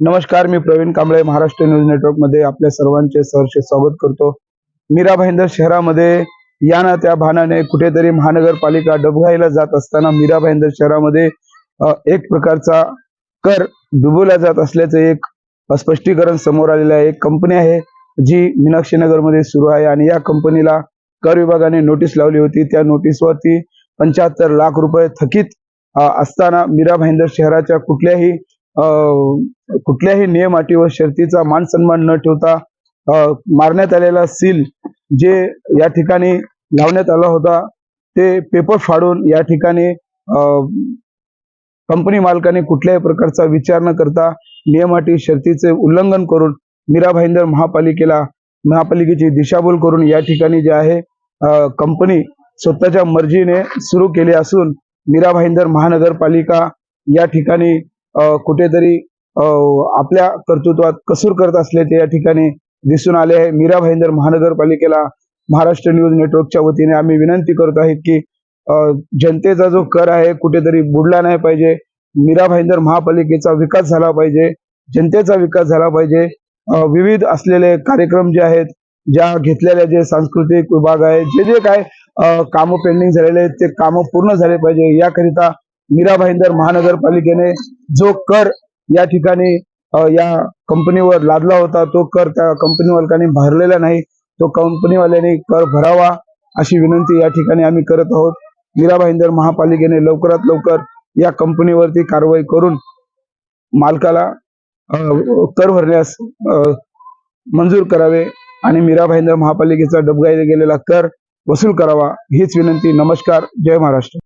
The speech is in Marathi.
नमस्कार मी प्रवीण कांबळे महाराष्ट्र न्यूज नेटवर्कमध्ये आपल्या सर्वांचे सहर्ष स्वागत करतो. मीरा भाईंदर शहरामध्ये या ना त्या भानाने कुठेतरी महानगरपालिका डबघाईला जात असताना मीरा भाईंदर शहरामध्ये एक प्रकारचा कर डुबवला जात असल्याचे एक स्पष्टीकरण समोर आलेलं आहे. एक कंपनी आहे जी मीनाक्षी नगरमध्ये सुरू आहे आणि या कंपनीला कर विभागाने नोटीस लावली होती. त्या नोटीसवरती पंच्याहत्तर लाख रुपये थकीत असताना मीरा भाईंदर शहराच्या कुठल्याही कुठल्याही नियम अटी व शर्तीचा मान सन्मान न ठेवता मारण्यात आलेला सील जे या ठिकाणी लावण्यात आला होता ते पेपर फाडून या ठिकाणी कंपनी मालकाने कुठल्याही प्रकारचा विचार न करता नियम अटी शर्तीचे उल्लंघन करून मीरा भाईंदर महापालिकेला महापालिकेची दिशाभूल करून या ठिकाणी जे आहे कंपनी स्वतःच्या मर्जीने सुरू केली असून मीरा भाईंदर महानगरपालिका या ठिकाणी कुठेतरी अ, आपल्या कर्तृत्वात कसूर करत असल्याचे या ठिकाणी दिसून आले आहे. मीरा भाईंदर महानगरपालिकेला महाराष्ट्र न्यूज नेटवर्कच्या वतीने आम्ही विनंती करत आहेत की जनतेचा जो कर आहे कुठेतरी बुडला नाही पाहिजे. मीरा भाईंदर महापालिकेचा विकास झाला पाहिजे. जनतेचा विकास झाला पाहिजे. विविध असलेले कार्यक्रम जे आहेत ज्या घेतलेल्या जे सांस्कृतिक विभाग आहे जे जे काय कामं पेंडिंग झालेले आहेत ते कामं पूर्ण झाले पाहिजे. याकरिता मीरा भाईंदर महानगरपालिकेने जो कर या ठिकाणी या कंपनीवर लादला होता तो कर त्या कंपनी मालकाने भरलेला नाही. तो कंपनीवाल्याने कर भरावा अशी विनंती या ठिकाणी आम्ही करत आहोत. मीरा भाईंदर महापालिकेने लवकरात लवकर या कंपनीवरती कारवाई करून मालकाला कर भरण्यास मंजूर करावे आणि मीरा भाईंदर महापालिकेचा डबगाई गेलेला कर वसूल करावा हीच विनंती. नमस्कार. जय महाराष्ट्र.